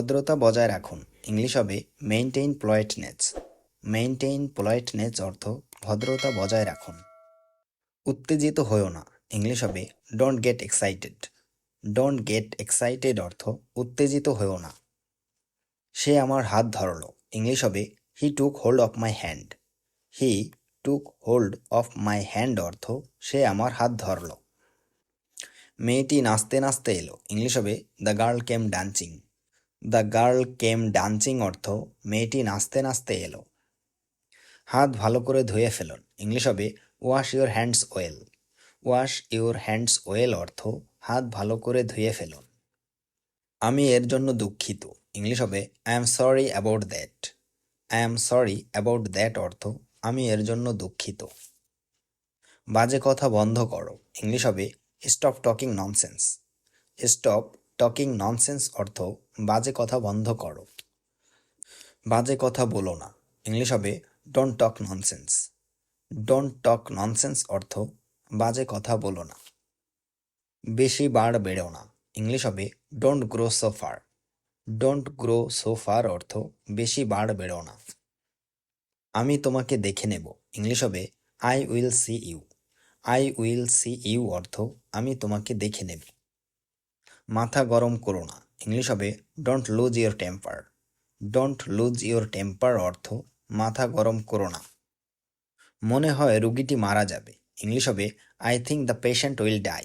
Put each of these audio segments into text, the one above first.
ভদ্রতা বজায় রাখুন। ইংলিশ হবে মেইনটেইন পলাইটনেস মেইনটেইন পলাইটনেস অর্থ ভদ্রতা বজায় রাখুন। উত্তেজিত হয়েও না। ইংলিশ হবে don't get excited don't get excited অর্থ উত্তেজিত হয়েও না। সে আমার হাত ধরল। ইংলিশ হবে he took hold of my hand he took hold of my hand অর্থ সে আমার হাত ধরল। মেয়েটি নাচতে নাচতে এলো। ইংলিশ হবে the girl came dancing the girl came dancing অর্থ মেয়েটি নাচতে নাচতে এলো। হাত ভালো করে ধুয়ে ফেলুন ইংলিশ হবে wash your hands well wash your hands well অর্থ হাত ভালো করে ধুয়ে ফেলুন আমি এর জন্য দুঃখিত। ইংলিশ হবে I am sorry about that I am sorry about that অর্থ আমি এর জন্য দুঃখিত। বাজে কথা বন্ধ করো। ইংলিশ হবে stop talking nonsense stop talking nonsense অর্থ বাজে কথা বন্ধ করো। বাজে কথা বলো না। ইংলিশ হবে don't talk nonsense don't talk nonsense অর্থ বাজে কথা বলো না। বেশি বাড় বেড়ো না। ইংলিশ হবে don't grow so far don't grow so far অর্থ বেশি বাড় বেড়ো না। আমি তোমাকে দেখে নেব। ইংলিশ হবে I will see you I will see you অর্থ আমি তোমাকে দেখে নেব। মাথা গরম করো না। ইংলিশ হবে don't lose your temper don't lose your temper অর্থ, মাথা গরম করো না। মনে হয় রুগীটি মারা যাবে। ইংলিশ হবে I think the patient will die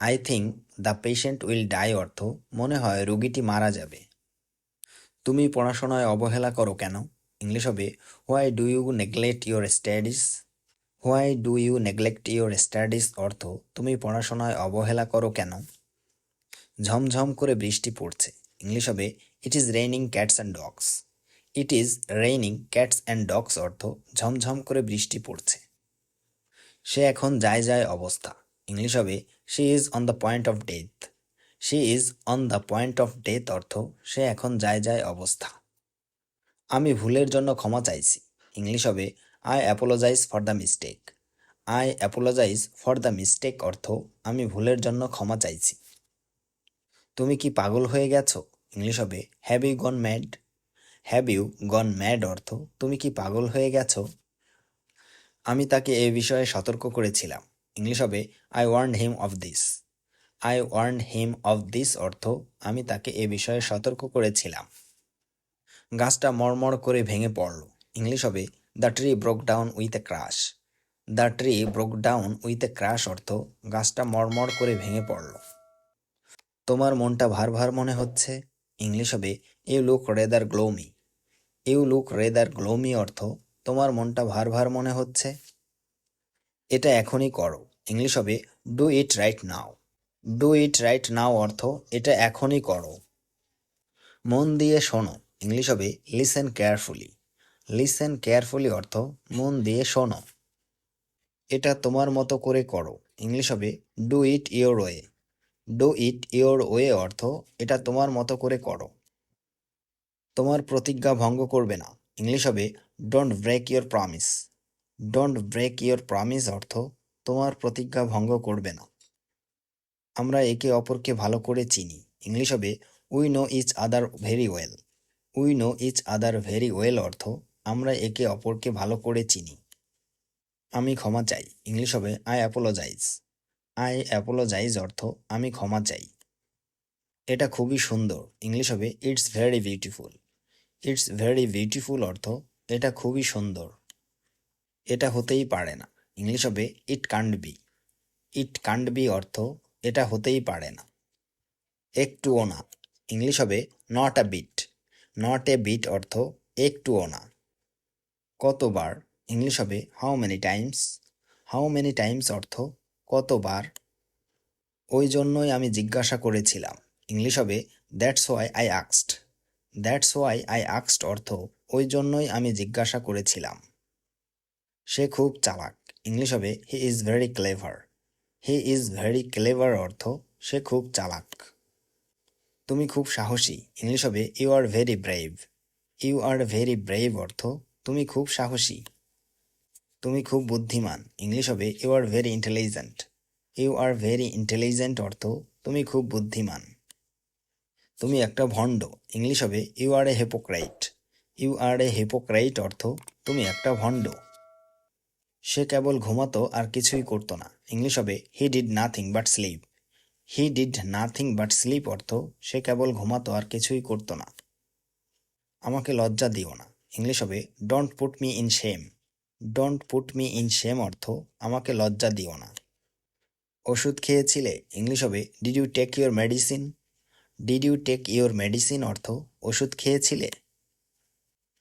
I think the patient will die অর্থ, মনে হয় রুগীটি মারা যাবে। তুমি পড়াশোনায় অবহেলা করো কেন? ইংলিশ হবে why do you neglect your studies why do you neglect your studies অর্থ, তুমি পড়াশোনায় অবহেলা করো কেন? ঝমঝম করে বৃষ্টি পড়ছে। ইংলিশ হবে it is raining cats and dogs it is raining cats and dogs অর্থ ঝমঝম করে বৃষ্টি পড়ছে। সে এখন যায় যায় অবস্থা। ইংলিশ হবে she is on the point of death she is on the point of death অর্থ সে এখন যায় যায় অবস্থা। আমি ভুলের জন্য ক্ষমা চাইছি। ইংলিশ হবে I apologise for the mistake I apologise for the mistake অর্থ আমি ভুলের জন্য ক্ষমা চাইছি। তুমি কি পাগল হয়ে গেছো? ইংলিশ হবে have you gone mad have you gone mad অর্থ, তুমি কি পাগল হয়ে গেছো? আমি তাকে এ বিষয়ে সতর্ক করেছিলাম। ইংলিশ হবে I warn him of this I warn him of this অর্থ, আমি তাকে এ বিষয়ে সতর্ক করেছিলাম। গাছটা মরমর করে ভেঙে পড়ল। ইংলিশ হবে the tree broke down with a crash the tree broke down with a crash অর্থ, গাছটা মরমর করে ভেঙে পড়ল। তোমার মনটা ভার ভার মনে হচ্ছে? ইংলিশ হবে, you look rather gloomy. You look rather gloomy অর্থ, তোমার মনটা ভার ভার মনে হচ্ছে? এটা এখনই করো। ইংলিশ হবে, do it right now. Do it right now অর্থ, এটা এখনই করো। মন দিয়ে শোনো। ইংলিশ হবে, লিসেন কেয়ারফুলি। লিসেন কেয়ারফুলি অর্থ, মন দিয়ে শোনো। এটা তোমার মতো করে করো। ইংলিশ হবে, do it your way. Do it your way অর্থ, এটা তোমার মতো করে করো। তোমার প্রতিজ্ঞা ভঙ্গ করবে না। ইংলিশ হবে don't break your promise don't break your promise অর্থ, তোমার প্রতিজ্ঞা ভঙ্গ করবে না। আমরা একে অপরকে ভালো করে চিনি। ইংলিশ হবে we know each other very well we know each other very well অর্থ, আমরা একে অপরকে ভালো করে চিনি। আমি ক্ষমা চাই। ইংলিশ হবে আই অ্যাপোলোজাইজ আই অ্যাপোলোজাইজ অর্থ আমি ক্ষমা চাই। এটা খুবই সুন্দর। ইংলিশ হবে it's very beautiful it's very beautiful অর্থ, এটা খুবই সুন্দর। এটা হতেই পারে না। ইংলিশ হবে ইট কান্ড বি ইট কান্ড বি অর্থ, এটা হতেই পারে না। একটুও না। ইংলিশ হবে not a bit not a bit অর্থ, একটুও না। কতবার? ইংলিশ হবে how many Times how many Times অর্থ কতবার? ওই জন্যই আমি জিজ্ঞাসা করেছিলাম। ইংলিশ হবে that's why I আক্সড that's why I আক্সড অর্থ, ওই জন্যই আমি জিজ্ঞাসা করেছিলাম। সে খুব চালাক। ইংলিশ হবে he is very clever he is very clever অর্থ, সে খুব চালাক। তুমি খুব সাহসী। ইংলিশ হবে you are very brave you are very brave অর্থ, তুমি খুব সাহসী। তুমি খুব বুদ্ধিমান। ইংলিশ হবে you are very intelligent you are very intelligent অর্থ, তুমি খুব বুদ্ধিমান। তুমি একটা ভণ্ড। ইংলিশ হবে ইউ আর এ হেপোক্রাইট ইউ আর এ হেপোক্রাইট অর্থ, তুমি একটা ভণ্ড। সে কেবল ঘুমাতো আর কিছুই করতো না। ইংলিশ হবে he did nothing but sleep he did nothing but sleep অর্থ, সে কেবল ঘুমাতো আর কিছুই করতো না। আমাকে লজ্জা দিও না। ইংলিশ হবে don't put me in shame don't put me in shame অর্থ আমাকে লজ্জা দিও না। ওষুধ খেয়েছিলে, ইংলিশ হবে did you take your medicine did you take your medicine অর্থ ওষুধ খেয়েছিলে?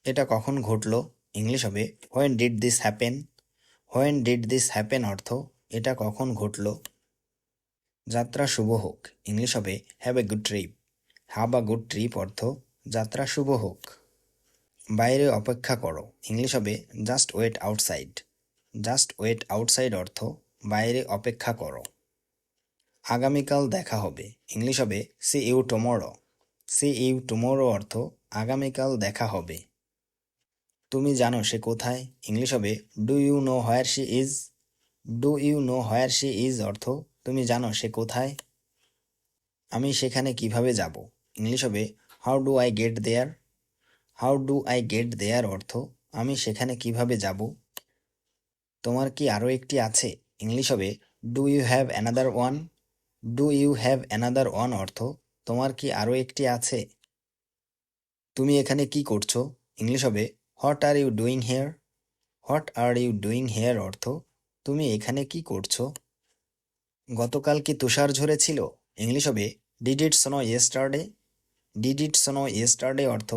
এটা কখন ঘটলো? ইংলিশ হবে when did this happen when did this happen অর্থ এটা কখন ঘটলো? যাত্রা শুভ হোক, ইংলিশ হবে have a good trip have a good trip অর্থ যাত্রা শুভ হোক। বাইরে অপেক্ষা করো। ইংলিশ হবে just wait outside just wait outside অর্থ বাইরে অপেক্ষা করো। আগামীকাল দেখা হবে। ইংলিশ হবে see you tomorrow see you tomorrow অর্থ আগামীকাল দেখা হবে। তুমি জানো সে কোথায়? ইংলিশ হবে do you know where she is do you know where she is অর্থ তুমি জানো সে কোথায়? আমি সেখানে কীভাবে যাব? ইংলিশ হবে how do I get there how do I get there অর্থ? আমি সেখানে কীভাবে যাব? তোমার কি আরও একটি আছে? ইংলিশ হবে do you have another one do you have another one অর্থ, তোমার কি আরও একটি আছে? তুমি এখানে কি করছ? ইংলিশ হবে what are you doing here what are you doing here অর্থ, তুমি এখানে কি করছ? গতকাল কি তুষার ঝরেছিল? ইংলিশ হবে did it snow yesterday did it snow yesterday অর্থ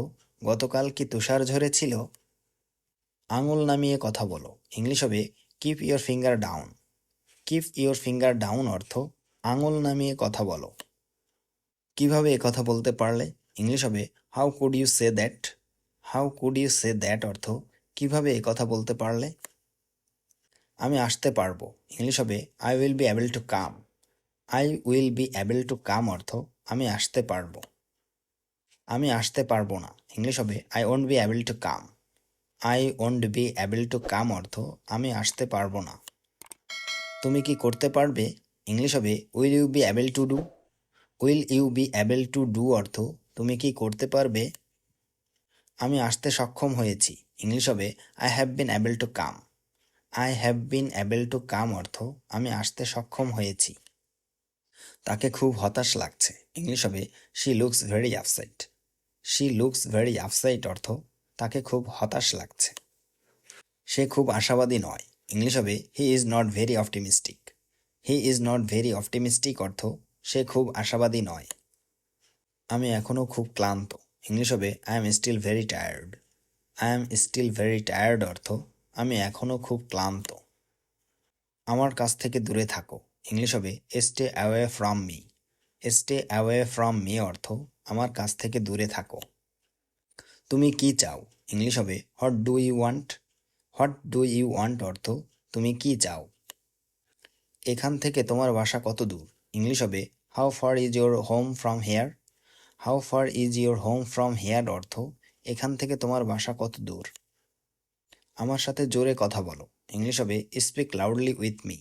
গতকাল কি তুষার ঝরেছিল আঙুল নামিয়ে কথা বলো। ইংলিশ হবে keep your finger down keep your finger down অর্থ, আঙুল নামিয়ে কথা বলো। কীভাবে কথা বলতে পারলে? ইংলিশ হবে how could you say that how could you say that অর্থ, কীভাবে কথা বলতে পারলে? আমি আসতে পারব। ইংলিশ হবে I will be able to come I will be able to come অর্থ, আমি আসতে পারব। আমি আসতে পারব না। ইংলিশ হবে I won't be able to come I won't be able to come অর্থ, আমি আসতে পারব না। তুমি কি করতে পারবে? ইংলিশ হবে will you be able to do will you be able to do অর্থ, তুমি কি করতে পারবে? আমি আসতে সক্ষম হয়েছি। ইংলিশ হবে I have been able to come I have been able to come অর্থ, আমি আসতে সক্ষম হয়েছি। তাকে খুব হতাশ লাগছে। ইংলিশ হবে she looks very upset she looks very upset অর্থ, তাকে খুব হতাশ লাগছে। সে খুব আশাবাদী নয়। ইংলিশ হবে he is not very optimistic he is not very optimistic অর্থ, সে খুব আশাবাদী নয়। আমি এখনও খুব ক্লান্ত। ইংলিশ হবে I am still very tired I am still very tired অর্থ, আমি এখনও খুব ক্লান্ত। আমার কাছ থেকে দূরে থাকো। ইংলিশ হবে stay away from me stay away from me অর্থ আমার কাছ থেকে দূরে থাকো। তুমি কি চাও? ইংলিশ হবে what do you want what do you want অর্থ, তুমি কি চাও? এখান থেকে তোমার বাসা কত দূর? ইংলিশ হবে how far is your home from here how far is your home from here অর্থ, এখান থেকে তোমার বাসা কত দূর? আমার সাথে জোরে কথা বলো। ইংলিশ হবে speak loudly with me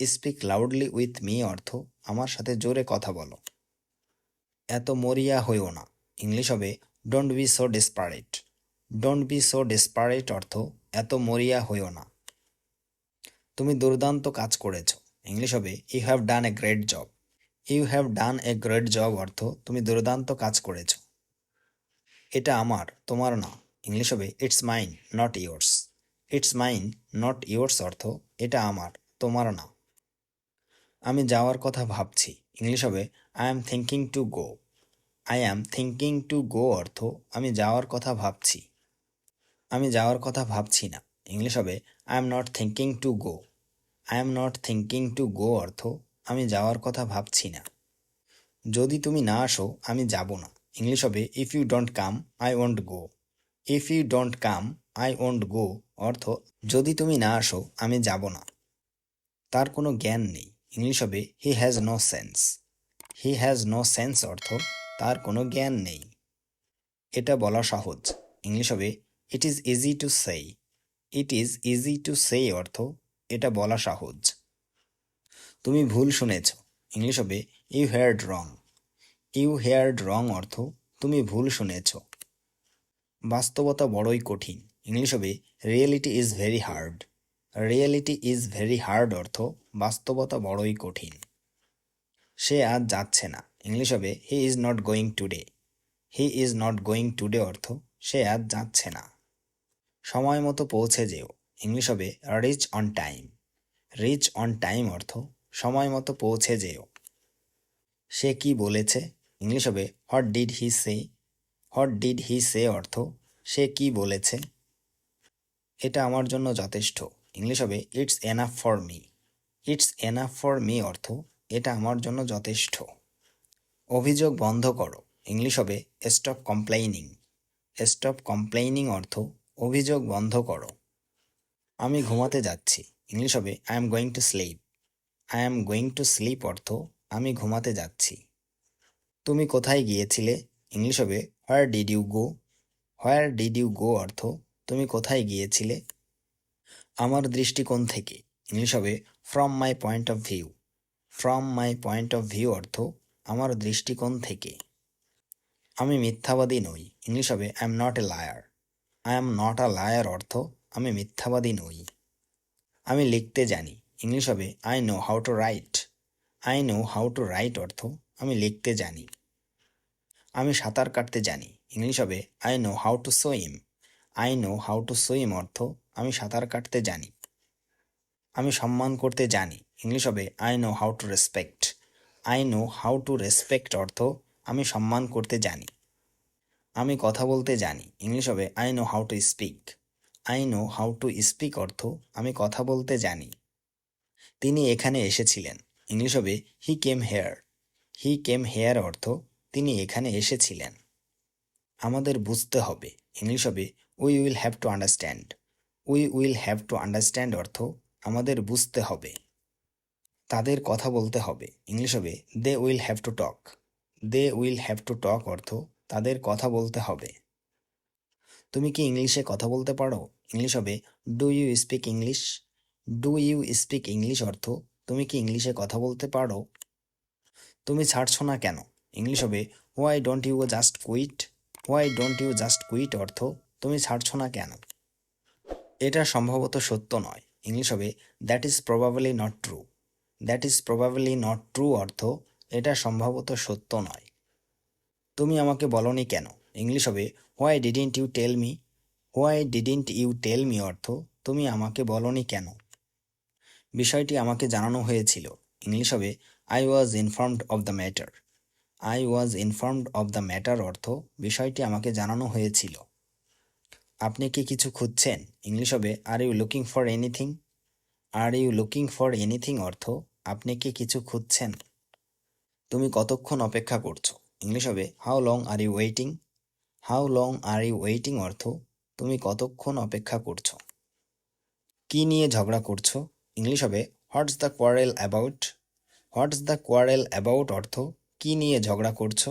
speak loudly with me অর্থ, আমার সাথে জোরে কথা বলো। এত মরিয়া হইও না। ইংলিশ হবে don't be so desperate don't be so desperate অর্থ, এত মরিয়া হইও না। তুমি দুর্দান্ত কাজ করেছ। ইংলিশ হবে you have done a great job you have done a great job অর্থ, তুমি দুর্দান্ত কাজ করেছ। এটা আমার, তোমার না। ইংলিশ হবে it's mine not yours it's mine not yours অর্থ, এটা আমার, তোমার না। আমি যাওয়ার কথা ভাবছি। ইংলিশ হবে I am thinking to go I am thinking to go অর্থ, আমি যাওয়ার কথা ভাবছি। আমি যাওয়ার কথা ভাবছি না। ইংলিশ হবে I am not thinking to go I am not thinking to go অর্থ, আমি যাওয়ার কথা ভাবছি না। যদি তুমি না আসো, আমি যাব না। ইংলিশ হবে if you don't come I won't go if you don't come I won't go অর্থ, যদি তুমি না আসো, আমি যাব না। তার কোনো জ্ঞান নেই। ইংলিশ হবে he has no sense he has no sense অর্থ তার কোনো জ্ঞান নেই। এটা বলা সহজ। ইংলিশ হবে ইট ইজ ইজি টু সেই ইট ইজ ইজি টু সেই অর্থ এটা বলা সহজ। তুমি ভুল শুনেছ। ইংলিশ হবে you had wrong you heard wrong অর্থ তুমি ভুল শুনেছ। বাস্তবতা বড়ই কঠিন। ইংলিশ হবে reality is very hard reality is very hard অর্থ বাস্তবতা বড়ই কঠিন। সে আজ যাচ্ছে না। ইংলিশ হবে he is not going today he is not going today অর্থ, সে আজ যাচ্ছে না। সময় মতো পৌঁছে যেও। ইংলিশ হবে reach on time reach on time অর্থ, সময় মতো পৌঁছে যেও। সে কি বলেছে? ইংলিশ হবে what did he say what did he say অর্থ, সে কি বলেছে? এটা আমার জন্য যথেষ্ট। ইংলিশ হবে it's enough for me it's enough for me অর্থ, এটা আমার জন্য যথেষ্ট। অভিযোগ বন্ধ করো, ইংলিশ হবে স্টপ কমপ্লেইনিং স্টপ কমপ্লেইনিং অর্থ, অভিযোগ বন্ধ করো। আমি ঘুমাতে যাচ্ছি, ইংলিশ হবে I am going to sleep I am going to sleep অর্থ, আমি ঘুমাতে যাচ্ছি। তুমি কোথায় গিয়েছিলে? ইংলিশ হবে where did you go where did you go অর্থ, তুমি কোথায় গিয়েছিলে? আমার দৃষ্টিকোণ থেকে। ইংলিশ হবে from my point of view from my point of view অর্থ, আমার দৃষ্টিকোণ থেকে। আমি মিথ্যাবাদী নই। ইংলিশ হবে I am not a liar I am not a liar অর্থ, আমি মিথ্যাবাদী নই। আমি লিখতে জানি। ইংলিশ হবে I know how to write I know how to write অর্থ, আমি লিখতে জানি। আমি সাঁতার কাটতে জানি। ইংলিশ হবে I know how to swim I know how to swim অর্থ আমি সাঁতার কাটতে জানি। আমি সম্মান করতে জানি। ইংলিশ হবে I know how to respect I know how to respect অর্থ, আমি সম্মান করতে জানি। আমি কথা বলতে জানি। ইংলিশ হবে I know how to speak I know how to speak অর্থ, আমি কথা বলতে জানি। তিনি এখানে এসেছিলেন। ইংলিশ হবে হি came here he came here অর্থ, তিনি এখানে এসেছিলেন। আমাদের বুঝতে হবে। ইংলিশ হবে we will have to understand we will have to understand অর্থ আমাদের বুঝতে হবে। তাদের কথা বলতে হবে। ইংলিশ হবে they will have to talk they will have to talk অর্থ তাদের কথা বলতে হবে। তুমি কি ইংলিশে কথা বলতে পারো? ইংলিশ হবে do you speak English do you speak English অর্থ তুমি কি ইংলিশে কথা বলতে পারো? তুমি ছাড়ছো না কেন? ইংলিশ হবে why don't you just quit why don't you just quit অর্থ তুমি ছাড়ছো না কেন? এটা সম্ভবত সত্য নয়। ইংলিশ হবে that is probably not true that is probably not true অর্থ, এটা সম্ভবত সত্য নয়। তুমি আমাকে বলনি কেন? ইংলিশ হবে why didn't you tell me why didn't you tell me অর্থ, তুমি আমাকে বলনি কেন? বিষয়টি আমাকে জানানো হয়েছিল। ইংলিশ হবে I was informed of the matter I was informed of the matter অর্থ, বিষয়টি আমাকে জানানো হয়েছিল। আপনি কি কিছু খুঁজছেন? ইংলিশ হবে are you looking for anything are you looking for anything অর্থ, আপনি কি কিছু খুঁজছেন? তুমি কতক্ষণ অপেক্ষা করছ? ইংলিশ হবে how long are you waiting how long are you waiting অর্থ, তুমি কতক্ষণ অপেক্ষা করছ? কি নিয়ে ঝগড়া করছ? ইংলিশ হবে what's the quarrel about what's the quarrel about অর্থ, কি নিয়ে ঝগড়া করছ?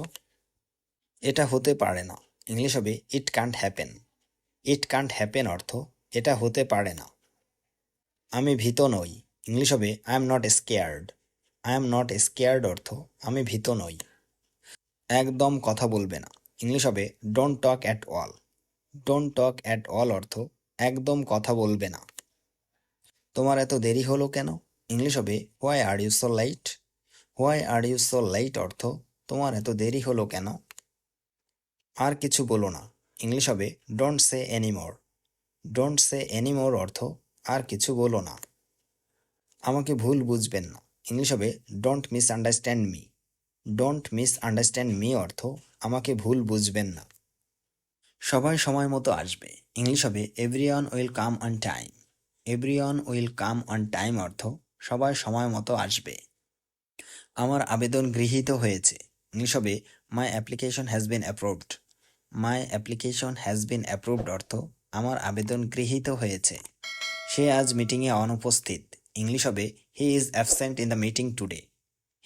এটা হতে পারে না। ইংলিশ হবে it can't happen it can't happen অর্থ, এটা হতে পারে না। আমি ভীত নই। ইংলিশ হবে I am not scared I am not scared অর্থ, আমি ভীত নই। একদম কথা বলবে না। ইংলিশ হবে don't talk at all don't talk at all অর্থ, একদম কথা বলবে না। তোমার এত দেরি হলো কেন? ইংলিশ হবে why are you so light why are you so light অর্থ, তোমার এত দেরি হলো কেন? আর কিছু বলো না। ইংলিশ হবে don't say anymore don't say anymore অর্থ, আর কিছু বলো না। আমাকে ভুল বুঝবেন না। ইংলিশ হবে don't misunderstand me don't misunderstand me অর্থ, আমাকে ভুল বুঝবেন না। সবাই সময় মতো আসবে। ইংলিশ হবে everyone will come on time everyone will come on time অর্থ, সবাই সময় মতো আসবে। আমার আবেদন গৃহীত হয়েছে। ইংলিশ হবে my application has been approved my application has been approved অর্থ আমার আবেদন গৃহীত হয়েছে। সে আজ মিটিংয়ে অনুপস্থিত। ইংলিশ হবে he is absent in the meeting today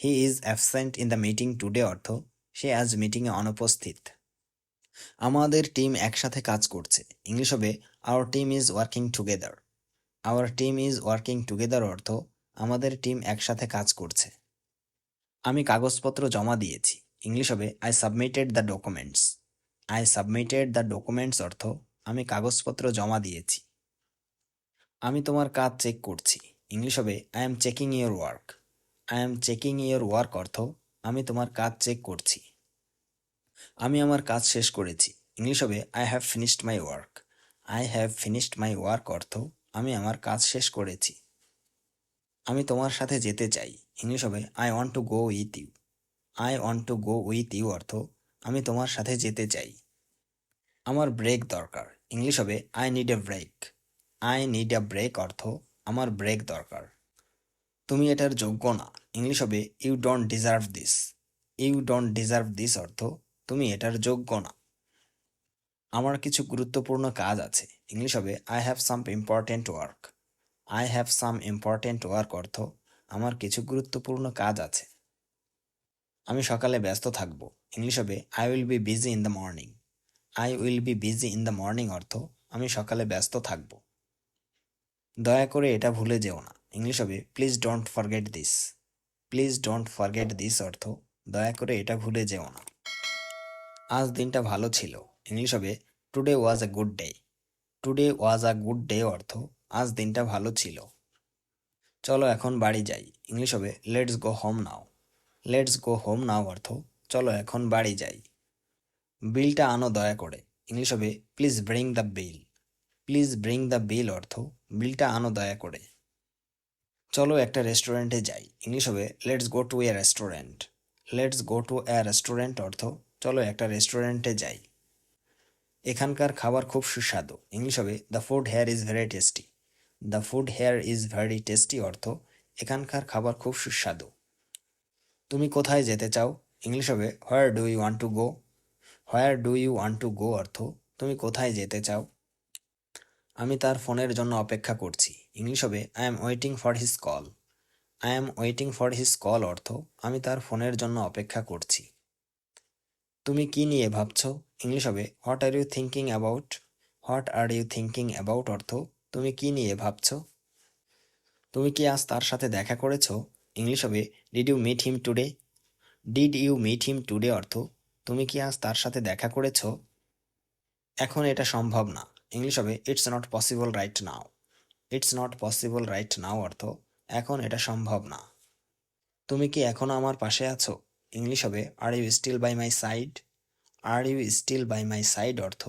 he is absent in the meeting today অর্থ সে আজ মিটিংয়ে অনুপস্থিত। আমাদের টিম একসাথে কাজ করছে। ইংলিশ হবে our team is working together our team is working together অর্থ আমাদের টিম একসাথে কাজ করছে। আমি কাগজপত্র জমা দিয়েছি। ইংলিশ হবে I submitted the documents I submitted the documents অর্থ, আমি কাগজপত্র জমা দিয়েছি। আমি তোমার কাজ চেক করছি। ইংলিশ হবে I am checking your work I am checking your work অর্থ, আমি তোমার কাজ চেক করছি। আমি আমার কাজ শেষ করেছি। ইংলিশ হবে I have finished my work I have finished my work অর্থ, আমি আমার কাজ শেষ করেছি। আমি তোমার সাথে যেতে চাই। ইংলিশ হবে I want to go with you I want to go with you অর্থ আমি তোমার সাথে যেতে চাই। আমার ব্রেক দরকার। ইংলিশ হবে I need a break I need a break অর্থ, আমার ব্রেক দরকার। তুমি এটার যোগ্য না। ইংলিশ হবে you don't deserve this you don't deserve this অর্থ, তুমি এটার যোগ্য না। আমার কিছু গুরুত্বপূর্ণ কাজ আছে। ইংলিশ হবে I have some important work I have some important work অর্থ, আমার কিছু গুরুত্বপূর্ণ কাজ আছে। আমি সকালে ব্যস্ত থাকব। ইংলিশ হবে I will be busy in the morning I will be busy in the morning অর্থ, আমি সকালে ব্যস্ত থাকব। দয়া করে এটা ভুলে যেও না। ইংলিশ হবে please don't forget this please don't forget this অর্থ, দয়া করে এটা ভুলে যেও না। আজ দিনটা ভালো ছিল। ইংলিশ হবে today was a good day today was a good day অর্থ, আজ দিনটা ভালো ছিল। চলো এখন বাড়ি যাই। ইংলিশ হবে let's go home now let's go home now অর্থ চলো এখন বাড়ি যাই। বিলটা আনো দয়া করে। ইংলিশ হবে please bring the bill please bring the bill অর্থ, বিলটা আনো দয়া করে। চলো একটা রেস্টুরেন্টে যাই। ইংলিশ হবে let's go to a restaurant let's go to a restaurant অর্থ, চলো একটা রেস্টুরেন্টে যাই। এখানকার খাবার খুব সুস্বাদু। ইংলিশ হবে the food here is very tasty the food here is very tasty অর্থ, এখানকার খাবার খুব সুস্বাদু। তুমি কোথায় যেতে চাও? ইংলিশ হবে where do you want to go where do you want to go অর্থ, তুমি কোথায় যেতে চাও? আমি তার ফোনের জন্য অপেক্ষা করছি। ইংলিশ হবে I am waiting for his call I am waiting for his call অর্থ, আমি তার ফোনের জন্য অপেক্ষা করছি। তুমি কি নিয়ে ভাবছ? ইংলিশ হবে what are you thinking about what are you thinking about অর্থ, তুমি কি নিয়ে ভাবছ? তুমি কি আজ তার সাথে দেখা করেছ? ইংলিশ হবে did you meet him today did you meet him today অর্থ? তুমি কি আজ তার সাথে দেখা করেছ? এখন এটা সম্ভব না। ইংলিশ হবে it's not possible right now it's not possible right now অর্থ, এখন এটা সম্ভব না। তুমি কি এখনও আমার পাশে আছো? ইংলিশ হবে are you still by my side are you still by my side অর্থ,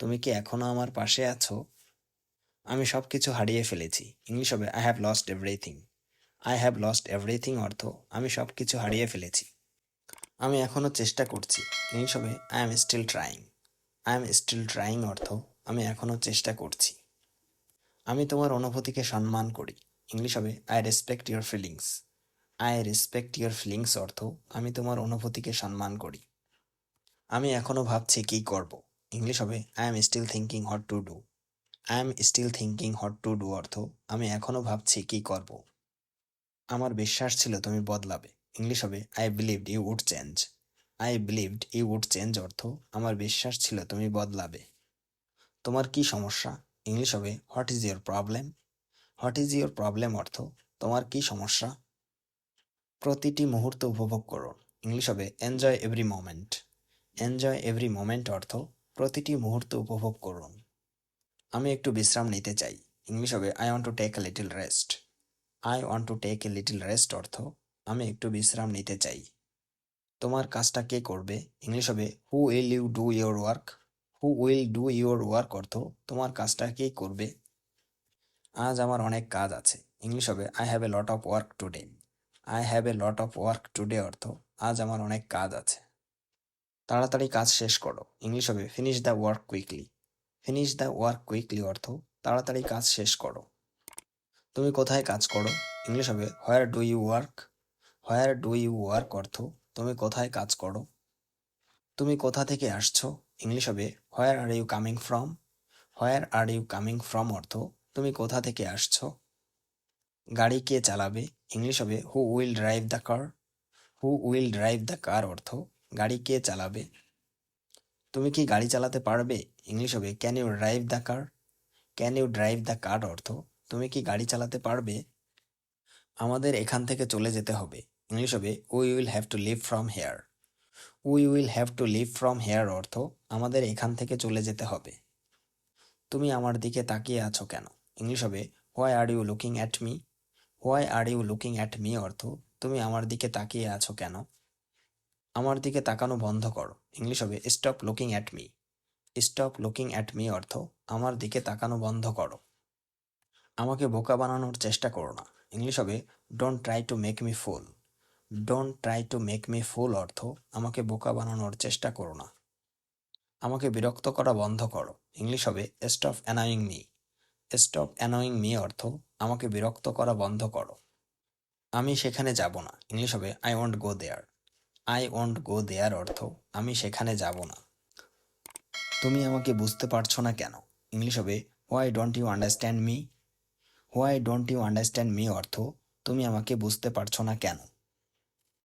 তুমি কি এখনও আমার পাশে আছো? আমি সব কিছু হারিয়ে ফেলেছি। ইংলিশ হবে I have lost everything I have lost everything অর্থ, আমি সব কিছু হারিয়ে ফেলেছি। আমি এখনও চেষ্টা করছি। ইংলিশ হবে I am still trying I am still trying অর্থ, আমি এখনও চেষ্টা করছি। আমি তোমার অনুভূতিকে সম্মান করি। ইংলিশ হবে I respect your feelings I respect your feelings অর্থ, আমি তোমার অনুভূতিকে সম্মান করি। আমি এখনও ভাবছি কী করব। ইংলিশ হবে I am still thinking what to do I am still thinking what to do অর্থ, আমি এখনও ভাবছি কী করব। আমার বিশ্বাস ছিল তুমি বদলাবে। ইংলিশ হবে I believed you would change I believed you would change অর্থ, আমার বিশ্বাস ছিল তুমি বদলাবে। তোমার কি সমস্যা? ইংলিশ হবে what is your problem what is your problem অর্থ, তোমার কি সমস্যা? প্রতিটি মুহূর্ত উপভোগ করুন ইংলিশ হবে enjoy every moment enjoy every moment অর্থ, প্রতিটি মুহূর্ত উপভোগ করুন আমি একটু বিশ্রাম নিতে চাই। ইংলিশ হবে I want to take a little rest I want to take a little rest অর্থ আমি একটু বিশ্রাম নিতে চাই। তোমার কাজটা কে করবে? ইংলিশ হবে who will you do your work who will do your work অর্থ, তোমার কাজটা কে করবে? আজ আমার অনেক কাজ আছে। ইংলিশ হবে I have a lot of work today I have a lot of work today অর্থ, আজ আমার অনেক কাজ আছে। তাড়াতাড়ি কাজ শেষ করো। ইংলিশ হবে finish the work quickly finish the work quickly অর্থ, তাড়াতাড়ি কাজ শেষ করো। তুমি কোথায় কাজ করো? ইংলিশ হবে where do you work where do you work অর্থ? তুমি কোথায় কাজ করো? তুমি কোথা থেকে আসছো? ইংলিশ হবে where are you coming from where are you coming from অর্থ? তুমি কোথা থেকে আসছো? গাড়ি কে চালাবে? ইংলিশ হবে who will drive the car who will drive the car অর্থ? গাড়ি কে চালাবে? তুমি কি গাড়ি চালাতে পারবে? ইংলিশ হবে can you drive the car can you drive the car অর্থ? তুমি কি গাড়ি চালাতে পারবে? আমাদের এখান থেকে চলে যেতে হবে। ইংলিশ হবে we will have to leave from here we will have to leave from here অর্থ, আমাদের এখান থেকে চলে যেতে হবে। তুমি আমার দিকে তাকিয়ে আছো কেন? ইংলিশ হবে why are you looking at me why are you looking at me অর্থ, তুমি আমার দিকে তাকিয়ে আছো কেন? আমার দিকে তাকানো বন্ধ করো। ইংলিশ হবে stop looking at me stop looking at me অর্থ, আমার দিকে তাকানো বন্ধ করো। আমাকে বোকা বানানোর চেষ্টা করো না। ইংলিশ হবে don't try to make me fool don't try to make me fool অর্থ, আমাকে বোকা বানানোর চেষ্টা করো না। আমাকে বিরক্ত করা বন্ধ করো। ইংলিশ হবে stop annoying me stop annoying me অর্থ, আমাকে বিরক্ত করা বন্ধ করো। আমি সেখানে যাব না। ইংলিশ হবে I want go there I want go there অর্থ, আমি সেখানে যাব না। তুমি আমাকে বুঝতে পারছ না কেন? ইংলিশ হবে why don't you understand me why don't you understand me অর্থ, তুমি আমাকে বুঝতে পারছ না কেন?